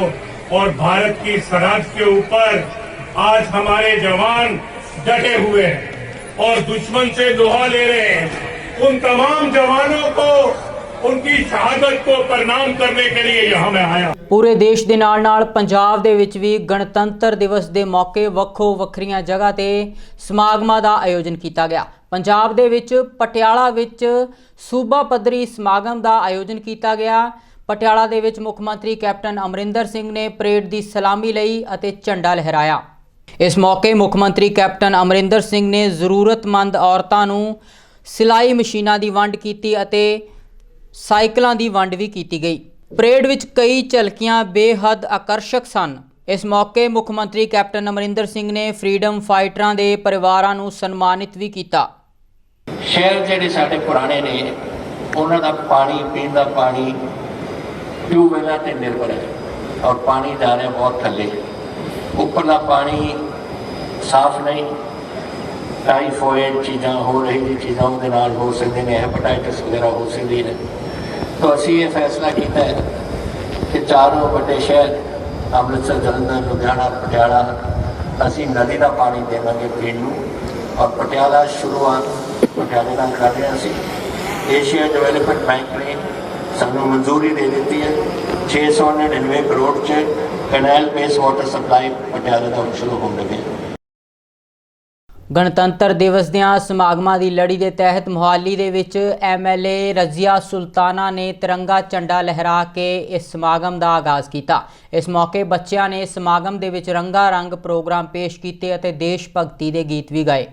Speaker 10: और भारत की सरहद के ऊपर आज हमारे जवान डटे हुए हैं और दुश्मन से दोहा ले रहे हैं उन तमाम जवानों को उनकी शहादत को प्रणाम करने के लिए यहाँ मैं आया
Speaker 1: ਪੂਰੇ ਦੇਸ਼ ਦੇ ਨਾਲ ਨਾਲ ਪੰਜਾਬ ਦੇ ਵਿੱਚ ਵੀ ਗਣਤੰਤਰ ਦਿਵਸ ਦੇ ਮੌਕੇ ਵੱਖੋ ਵੱਖਰੀਆਂ ਜਗ੍ਹਾ ਤੇ ਸਮਾਗਮਾਂ ਦਾ ਆਯੋਜਨ ਕੀਤਾ ਗਿਆ ਪੰਜਾਬ ਦੇ ਵਿੱਚ ਪਟਿਆਲਾ ਵਿੱਚ ਸੂਬਾ ਪੱਧਰੀ ਸਮਾਗਮ ਦਾ ਆਯੋਜਨ ਕੀਤਾ ਗਿਆ ਪਟਿਆਲਾ ਦੇ ਵਿੱਚ ਮੁੱਖ ਮੰਤਰੀ ਕੈਪਟਨ ਅਮਰਿੰਦਰ ਸਿੰਘ ਨੇ ਪਰੇਡ ਦੀ ਸਲਾਮੀ ਲਈ ਅਤੇ ਝੰਡਾ ਲਹਿਰਾਇਆ ਇਸ ਮੌਕੇ ਮੁੱਖ ਮੰਤਰੀ ਕੈਪਟਨ ਅਮਰਿੰਦਰ ਸਿੰਘ ਨੇ ਜ਼ਰੂਰਤਮੰਦ ਔਰਤਾਂ ਨੂੰ ਸਿਲਾਈ ਮਸ਼ੀਨਾਂ ਦੀ ਵੰਡ ਕੀਤੀ ਅਤੇ ਸਾਈਕਲਾਂ ਦੀ ਵੰਡ ਵੀ ਕੀਤੀ ਗਈ। ਪਰੇਡ ਵਿੱਚ ਕਈ ਝਲਕੀਆਂ ਬੇਹੱਦ ਆਕਰਸ਼ਕ ਸਨ। ਇਸ ਮੌਕੇ ਮੁੱਖ ਮੰਤਰੀ ਕੈਪਟਨ ਅਮਰਿੰਦਰ ਸਿੰਘ ਨੇ ਫਰੀडम ਫਾਈਟਰਾਂ ਦੇ ਪਰਿਵਾਰਾਂ ਨੂੰ ਸਨਮਾਨਿਤ ਵੀ ਕੀਤਾ।
Speaker 11: ਸ਼ਹਿਰ ਜਿਹੜੇ ਸਾਡੇ ਪੁਰਾਣੇ ਨੇ, ਉਹਨਾਂ ਦਾ ਪਾਣੀ, ਪੀਣ ਦਾ ਪਾਣੀ, ਟਿਊਬਵੈਲਾਂ ਤੇ ਨਿਰਭਰ ਹੈ ਔਰ ਪਾਣੀ ਜਾ ਰਿਹਾ ਬਹੁਤ ਥੱਲੇ। ਉੱਪਰਲਾ ਪਾਣੀ ਸਾਫ਼ ਨਹੀਂ, ਟਾਈਫੋਇਡ ਚੀਜ਼ਾਂ ਹੋ ਰਹੀ ਜੀ ਚੀਜ਼ਾਂ ਉਹਦੇ ਨਾਲ ਹੋ ਸਕਦੇ ਨੇ, ਹੈਪੇਟਾਈਟਸ ਵਗੈਰਾ ਹੋ ਸਕਦੀ ਨੇ। ਤਾਂ ਅਸੀਂ ਇਹ ਫੈਸਲਾ ਕੀਤਾ ਹੈ ਕਿ ਚਾਰੋਂ ਵੱਡੇ ਸ਼ਹਿਰ, ਅੰਮ੍ਰਿਤਸਰ, ਜਲੰਧਰ, ਲੁਧਿਆਣਾ, ਪਟਿਆਲਾ, ਅਸੀਂ ਨਦੀ ਦਾ ਪਾਣੀ ਦੇਵਾਂਗੇ ਪੀਣ ਨੂੰ ਔਰ ਪਟਿਆਲਾ ਸ਼ੁਰੂਆਤ ਪਟਿਆਲੇ ਨਾਲ ਕਰ ਰਹੇ ਹਾਂ ਅਸੀਂ। ਏਸ਼ੀਆ ਡਿਵੈਲਪਮੈਂਟ ਬੈਂਕ ਨੇ ਸਾਨੂੰ ਮਨਜ਼ੂਰੀ ਦੇ ਦਿੱਤੀ ਹੈ। 699 ਕਰੋੜ ਚ ਕੈਨਲ ਬੇਸ ਵਾਟਰ ਸਪਲਾਈ ਪਟਿਆਲੇ ਦਾ ਸ਼ੁਰੂ ਹੋਣ
Speaker 1: ਗਣਤੰਤਰ ਦਿਵਸ ਦੀਆਂ ਸਮਾਗਮਾਂ ਦੀ ਲੜੀ ਦੇ ਤਹਿਤ ਮੁਹਾਲੀ ਦੇ ਵਿੱਚ ਐਮਐਲਏ ਰਜ਼ੀਆ ਸੁਲਤਾਨਾ ਨੇ ਤਿਰੰਗਾ ਝੰਡਾ ਲਹਿਰਾ ਕੇ ਇਸ ਸਮਾਗਮ ਦਾ ਆਗਾਜ਼ ਕੀਤਾ। ਇਸ ਮੌਕੇ ਬੱਚਿਆਂ ਨੇ ਸਮਾਗਮ ਦੇ ਵਿੱਚ ਰੰਗਾ ਰੰਗ ਪ੍ਰੋਗਰਾਮ ਪੇਸ਼ ਕੀਤੇ ਅਤੇ ਦੇਸ਼ ਭਗਤੀ ਦੇ ਗੀਤ ਵੀ ਗਾਏ।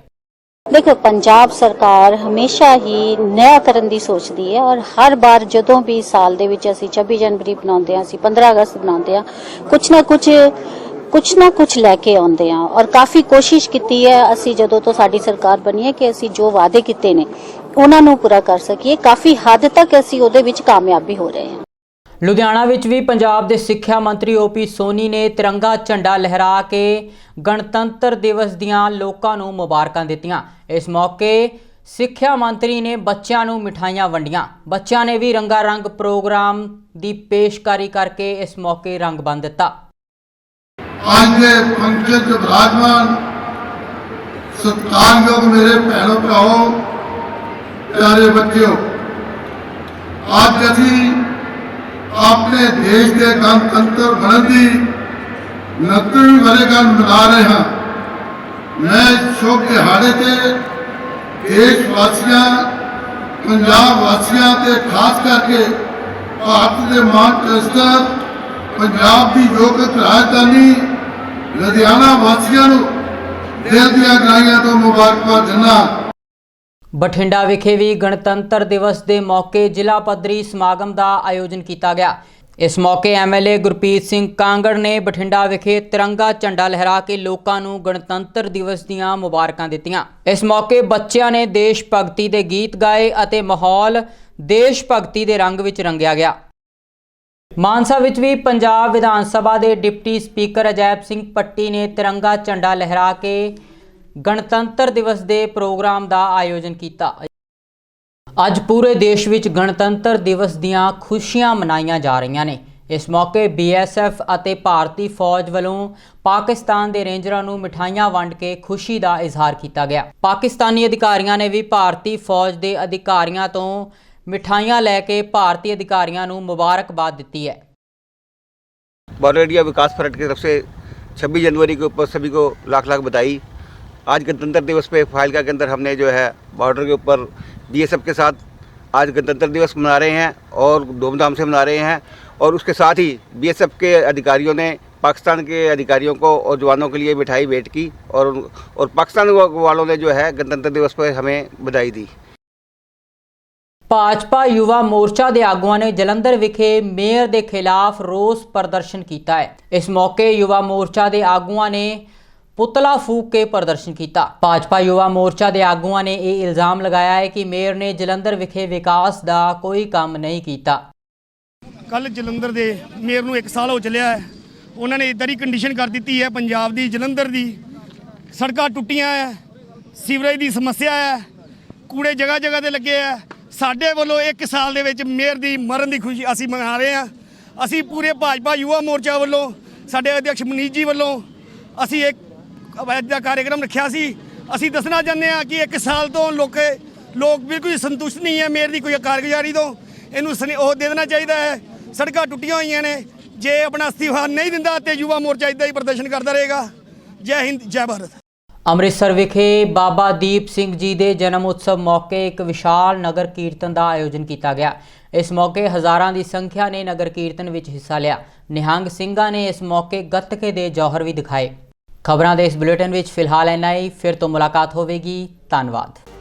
Speaker 12: ਦੇਖੋ, ਪੰਜਾਬ ਸਰਕਾਰ ਹਮੇਸ਼ਾ ਹੀ ਨਿਆਂ ਕਰਨ ਦੀ ਸੋਚਦੀ ਹੈ ਔਰ ਹਰ ਵਾਰ ਜਦੋਂ ਵੀ ਸਾਲ ਦੇ ਵਿੱਚ ਅਸੀਂ 26 ਜਨਵਰੀ ਬਣਾਉਂਦੇ ਹਾਂ, ਅਸੀਂ 15 ਅਗਸਤ ਬਣਾਉਂਦੇ ਹਾਂ ਕੁਝ ਨਾ ਕੁਛ ਕੁਛ ਨਾ ਕੁਛ ਲੈ ਕੇ ਆਉਂਦੇ ਹਾਂ ਔਰ ਕਾਫੀ ਕੋਸ਼ਿਸ਼ ਕੀਤੀ ਹੈ ਅਸੀਂ ਜਦੋਂ ਤੋਂ ਸਾਡੀ ਸਰਕਾਰ ਬਣੀ ਹੈ ਕਿ ਅਸੀਂ ਜੋ ਵਾਅਦੇ ਕੀਤੇ ਨੇ, ਉਹਨਾਂ ਨੂੰ ਪੂਰਾ ਕਰ ਸਕੀਏ। ਕਾਫੀ ਹੱਦ ਤੱਕ ਅਸੀਂ ਉਹਦੇ ਵਿੱਚ ਕਾਮਯਾਬੀ ਹੋ ਰਹੇ ਹਾਂ।
Speaker 1: ਲੁਧਿਆਣਾ ਵਿੱਚ ਵੀ ਪੰਜਾਬ ਦੇ ਸਿੱਖਿਆ ਮੰਤਰੀ ਓਪੀ ਸੋਨੀ ਨੇ ਤਿਰੰਗਾ ਝੰਡਾ ਲਹਿਰਾ ਕੇ ਗਣਤੰਤਰ ਦਿਵਸ ਦੀਆਂ ਲੋਕਾਂ ਨੂੰ ਮੁਬਾਰਕਾਂ ਦਿੱਤੀਆਂ। ਇਸ ਮੌਕੇ ਸਿੱਖਿਆ ਮੰਤਰੀ ਨੇ ਬੱਚਿਆਂ ਨੂੰ ਮਿਠਾਈਆਂ ਵੰਡੀਆਂ। ਬੱਚਿਆਂ ਨੇ ਵੀ ਰੰਗਾ ਰੰਗ ਪ੍ਰੋਗਰਾਮ ਦੀ ਪੇਸ਼ਕਾਰੀ ਕਰਕੇ ਇਸ ਮੌਕੇ ਰੰਗ ਬੰਨ ਦਿੱਤਾ।
Speaker 13: ਅੱਜ ਦੇ ਫੰਕਸ਼ਨ 'ਚ ਵਿਰਾਜਮਾਨ ਸਤਿਕਾਰਯੋਗ ਮੇਰੇ ਭੈਣੋ ਭਰਾਓ ਪਿਆਰੇ ਬੱਚਿਓ, ਅੱਜ ਅਸੀਂ ਆਪਣੇ ਦੇਸ਼ ਦੇ ਗਣਤੰਤਰ ਬਣਨ ਦੀ 29ਵੀਂ ਵਰ੍ਹੇਗੰਢ ਮਨਾ ਰਹੇ ਹਾਂ। ਮੈਂ ਇਸ ਦਿਹਾੜੇ ਤੇ ਦੇਸ਼ ਵਾਸੀਆਂ, ਪੰਜਾਬ ਵਾਸੀਆਂ ਤੇ ਖਾਸ ਕਰਕੇ ਭਾਰਤ ਦੇ ਮਾਨ ਮਾਨਚੈਸਟਰ ਪੰਜਾਬ ਦੀ ਯੋਗਤ ਰਾਜਧਾਨੀ ਲੁਧਿਆਣਾ ਵਾਸੀਆਂ ਨੂੰ ਦਿਲ ਦੀਆਂ ਗਹਿਰਾਈਆਂ ਤੋਂ ਮੁਬਾਰਕਬਾਦ ਦਿੰਦਾ
Speaker 1: ਬਠਿੰਡਾ ਵਿਖੇ ਵੀ ਗਣਤੰਤਰ ਦਿਵਸ ਦੇ ਮੌਕੇ ਜ਼ਿਲ੍ਹਾ ਪੱਧਰੀ ਸਮਾਗਮ ਦਾ ਆਯੋਜਨ ਕੀਤਾ ਗਿਆ। ਇਸ ਮੌਕੇ ਐਮਐਲਏ ਗੁਰਪ੍ਰੀਤ ਸਿੰਘ ਕਾਂਗੜ ਨੇ ਬਠਿੰਡਾ ਵਿਖੇ ਤਿਰੰਗਾ ਝੰਡਾ ਲਹਿਰਾ ਕੇ ਲੋਕਾਂ ਨੂੰ ਗਣਤੰਤਰ ਦਿਵਸ ਦੀਆਂ ਮੁਬਾਰਕਾਂ ਦਿੱਤੀਆਂ। ਇਸ ਮੌਕੇ ਬੱਚਿਆਂ ਨੇ ਦੇਸ਼ ਭਗਤੀ ਦੇ ਗੀਤ ਗਾਏ ਅਤੇ ਮਾਹੌਲ ਦੇਸ਼ ਭਗਤੀ ਦੇ ਰੰਗ ਵਿੱਚ ਰੰਗਿਆ ਗਿਆ। ਮਾਨਸਾ ਵਿੱਚ ਵੀ ਪੰਜਾਬ ਵਿਧਾਨ ਸਭਾ ਦੇ ਡਿਪਟੀ ਸਪੀਕਰ ਅਜੈਬ ਸਿੰਘ ਪੱਟੀ ਨੇ ਤਿਰੰਗਾ ਝੰਡਾ ਲਹਿਰਾ ਕੇ ਗਣਤੰਤਰ ਦਿਵਸ ਦੇ ਪ੍ਰੋਗਰਾਮ ਦਾ ਆਯੋਜਨ ਕੀਤਾ ਅੱਜ ਪੂਰੇ ਦੇਸ਼ ਵਿੱਚ ਗਣਤੰਤਰ ਦਿਵਸ ਦੀਆਂ ਖੁਸ਼ੀਆਂ ਮਨਾਈਆਂ ਜਾ ਰਹੀਆਂ ਨੇ ਇਸ ਮੌਕੇ ਬੀਐਸਐਫ ਅਤੇ ਭਾਰਤੀ ਫੌਜ ਵੱਲੋਂ ਪਾਕਿਸਤਾਨ ਦੇ ਰੇਂਜਰਾਂ ਨੂੰ ਮਿਠਾਈਆਂ ਵੰਡ ਕੇ ਖੁਸ਼ੀ ਦਾ ਇਜ਼ਹਾਰ ਕੀਤਾ ਗਿਆ ਪਾਕਿਸਤਾਨੀ ਅਧਿਕਾਰੀਆਂ ਨੇ ਵੀ ਭਾਰਤੀ ਫੌਜ ਦੇ ਅਧਿਕਾਰੀਆਂ ਤੋਂ ਮਿਠਾਈਆਂ ਲੈ ਕੇ ਭਾਰਤੀ ਅਧਿਕਾਰੀਆਂ ਨੂੰ ਮੁਬਾਰਕਬਾਦ ਦਿੱਤੀ ਹੈ
Speaker 14: बॉर्डर एरिया विकास फ्रंट की तरफ से 26 जनवरी के ऊपर सभी को लाख लाख बधाई आज गणतंत्र दिवस पे फाइलका के अंदर हमने जो है बॉर्डर के ऊपर बीएसएफ के साथ आज गणतंत्र दिवस मना रहे हैं और धूमधाम से मना रहे हैं और उसके साथ ही बीएसएफ के अधिकारियों ने पाकिस्तान के अधिकारियों को और जवानों के लिए मिठाई भेंट की और और पाकिस्तान वालों ने जो है गणतंत्र दिवस पर हमें बधाई दी
Speaker 1: ਭਾਜਪਾ ਯੁਵਾ ਮੋਰਚਾ ਦੇ ਆਗੂਆਂ ਨੇ ਜਲੰਧਰ ਵਿਖੇ ਮੇਅਰ ਦੇ ਖਿਲਾਫ ਰੋਸ ਪ੍ਰਦਰਸ਼ਨ ਕੀਤਾ ਹੈ ਇਸ ਮੌਕੇ ਯੁਵਾ ਮੋਰਚਾ ਦੇ ਆਗੂਆਂ ਨੇ ਪੁਤਲਾ ਫੂਕ ਕੇ ਪ੍ਰਦਰਸ਼ਨ ਕੀਤਾ। ਭਾਜਪਾ ਯੁਵਾ ਮੋਰਚਾ ਦੇ ਆਗੂਆਂ ਨੇ ਇਹ ਇਲਜ਼ਾਮ ਲਗਾਇਆ ਹੈ ਕਿ ਮੇਅਰ ਨੇ ਜਲੰਧਰ ਵਿਖੇ ਵਿਕਾਸ ਦਾ ਕੋਈ ਕੰਮ ਨਹੀਂ ਕੀਤਾ।
Speaker 15: ਕੱਲ ਜਲੰਧਰ ਦੇ ਮੇਅਰ ਨੂੰ 1 ਸਾਲ ਹੋ ਚੱਲਿਆ ਹੈ। ਉਹਨਾਂ ਨੇ ਇਦਾਂ ਦੀ ਕੰਡੀਸ਼ਨ ਕਰ ਦਿੱਤੀ ਹੈ। ਪੰਜਾਬ ਦੀ, ਜਲੰਧਰ ਦੀ ਸੜਕਾਂ ਟੁੱਟੀਆਂ ਹੈ। ਸੀਵਰੇਜ ਦੀ ਸਮੱਸਿਆ ਹੈ। ਕੂੜੇ ਜਗ੍ਹਾ ਜਗ੍ਹਾ ਤੇ ਲੱਗੇ ਆ ਸਾਡੇ ਵੱਲੋਂ 1 ਸਾਲ ਦੇ ਵਿੱਚ ਮੇਅਰ ਦੀ ਮਰਨ ਦੀ ਖੁਸ਼ੀ ਅਸੀਂ ਮਨਾ ਰਹੇ ਹਾਂ। ਅਸੀਂ ਪੂਰੇ ਭਾਜਪਾ ਯੁਵਾ ਮੋਰਚਾ ਵੱਲੋਂ, ਸਾਡੇ ਅਧਿਕਸ਼ ਮਨੀਸ਼ ਜੀ ਵੱਲੋਂ ਅਸੀਂ ਇੱਕ ਅਵੈਧ ਦਾ ਕਾਰਜਕ੍ਰਮ ਰੱਖਿਆ ਸੀ। ਅਸੀਂ ਦੱਸਣਾ ਚਾਹੁੰਦੇ ਹਾਂ ਕਿ 1 ਸਾਲ ਤੋਂ ਲੋਕ ਲੋਕ ਬਿਲਕੁਲ ਸੰਤੁਸ਼ਟ ਨਹੀਂ ਹੈ ਮੇਅਰ ਦੀ ਕੋਈ ਕਾਰਗੁਜ਼ਾਰੀ ਤੋਂ। ਇਹਨੂੰ ਉਹ ਦੇ ਦੇਣਾ ਚਾਹੀਦਾ ਹੈ। ਸੜਕਾਂ ਟੁੱਟੀਆਂ ਹੋਈਆਂ ਨੇ। ਜੇ ਆਪਣਾ ਅਸਤੀਫਾ ਨਹੀਂ ਦਿੰਦਾ ਤੇ ਯੁਵਾ ਮੋਰਚਾ ਇਦਾਂ ਹੀ ਪ੍ਰਦਰਸ਼ਨ ਕਰਦਾ ਰਹੇਗਾ। ਜੈ ਹਿੰਦ, ਜੈ ਭਾਰਤ।
Speaker 1: ਅੰਮ੍ਰਿਤਸਰ ਵਿਖੇ ਬਾਬਾ ਦੀਪ ਸਿੰਘ ਜੀ ਦੇ ਜਨਮ ਉਤਸਵ ਮੌਕੇ ਇੱਕ ਵਿਸ਼ਾਲ ਨਗਰ ਕੀਰਤਨ ਦਾ ਆਯੋਜਨ ਕੀਤਾ ਗਿਆ। ਇਸ ਮੌਕੇ ਹਜ਼ਾਰਾਂ ਦੀ ਸੰਖਿਆ ਨੇ ਨਗਰ ਕੀਰਤਨ ਵਿੱਚ ਹਿੱਸਾ ਲਿਆ। ਨਿਹੰਗ ਸਿੰਘਾਂ ਨੇ ਇਸ ਮੌਕੇ ਗੱਤਕੇ ਦੇ ਜੌਹਰ ਵੀ ਦਿਖਾਏ। ਖਬਰਾਂ ਦੇ ਇਸ ਬੁਲੇਟਿਨ ਵਿੱਚ ਫਿਲਹਾਲ ਇੰਨਾ ਹੀ। ਫਿਰ ਤੋਂ ਮੁਲਾਕਾਤ ਹੋਵੇਗੀ। ਧੰਨਵਾਦ।